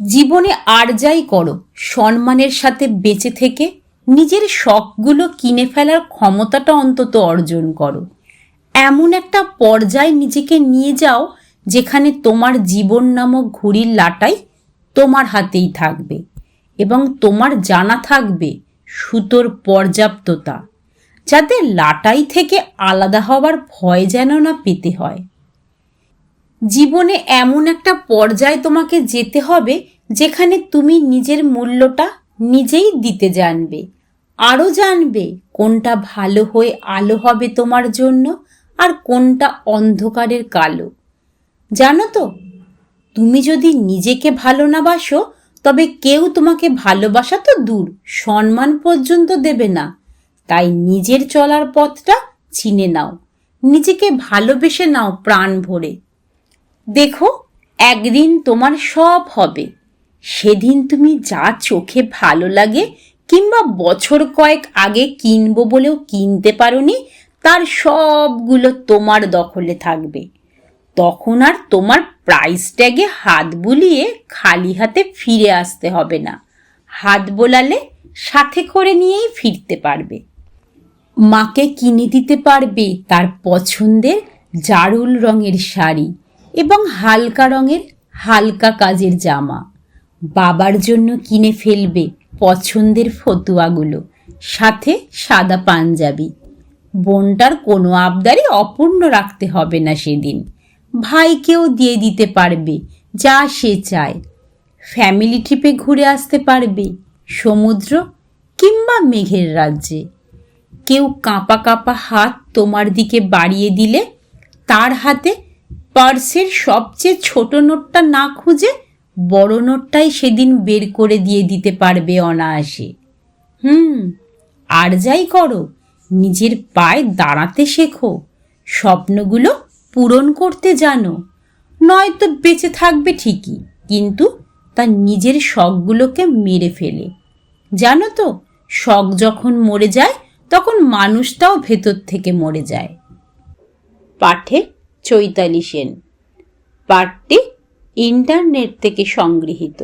জীবনে আর যাই করো, সম্মানের সাথে বেঁচে থেকে নিজের শখগুলো কিনে ফেলার ক্ষমতাটা অন্তত অর্জন করো। এমন একটা পর্যায়ে নিজেকে নিয়ে যাও যেখানে তোমার জীবন নামক ঘুড়ির লাটাই তোমার হাতেই থাকবে এবং তোমার জানা থাকবে সুতোর পর্যাপ্ততা, যাতে লাটাই থেকে আলাদা হওয়ার ভয় যেন না পেতে হয়। জীবনে এমন একটা পর্যায়ে তোমাকে যেতে হবে যেখানে তুমি নিজের মূল্যটা নিজেই দিতে জানবে। আরও জানবে কোনটা ভালো হয়ে আলো হবে তোমার জন্য আর কোনটা অন্ধকারের কালো। জানো তো, তুমি যদি নিজেকে ভালো না বাসো, তবে কেউ তোমাকে ভালোবাসা তো দূর, সম্মান পর্যন্ত দেবে না। তাই নিজের চলার পথটা চিনে নাও। নিজেকে ভালোবেসে নাও প্রাণ ভরে। দেখো, একদিন তোমার সব হবে। সেদিন তুমি যা চোখে ভালো লাগে কিংবা বছর কয়েক আগে কিনবো বলেও কিনতে পারোনি, তার সবগুলো তোমার দখলে থাকবে। তখন আর তোমার প্রাইস ট্যাগে হাত বুলিয়ে খালি হাতে ফিরে আসতে হবে না। হাত বোলালে সাথে করে নিয়েই ফিরতে পারবে। মাকে কিনে দিতে পারবে তার পছন্দের জারুল রঙের শাড়ি। এবং হালকা রঙের হালকা কাজের জামা। বাবার জন্য কিনে ফেলবে পছন্দের ফতুয়াগুলো, সাথে সাদা পাঞ্জাবি। বোনটার কোনো আবদারই অপূর্ণ রাখতে হবে না সেদিন। ভাইকেও দিয়ে দিতে পারবে, যা সে চায়। ফ্যামিলি ট্রিপে ঘুরে আসতে পারবে, সমুদ্র কিংবা মেঘের রাজ্যে। কেউ কাঁপা কাঁপা হাত তোমার দিকে বাড়িয়ে দিলে তার হাতে পার্সের সবচেয়ে ছোট নোটটা না খুঁজে বড় নোটটাই সেদিন বের করে দিয়ে দিতে পারবে অনায়াসে। হুম, আর যাই করো, নিজের পায়ে দাঁড়াতে শেখো, স্বপ্নগুলো পূরণ করতে জানো, নয়তো বেঁচে থাকবে ঠিকই, কিন্তু তার নিজের শখগুলোকে মেরে ফেলে। জানো তো, শখ যখন মরে যায়, তখন মানুষটাও ভেতর থেকে মরে যায়। পাঠে চৈতালি সেন। পাঠটি ইন্টারনেট থেকে সংগৃহীত।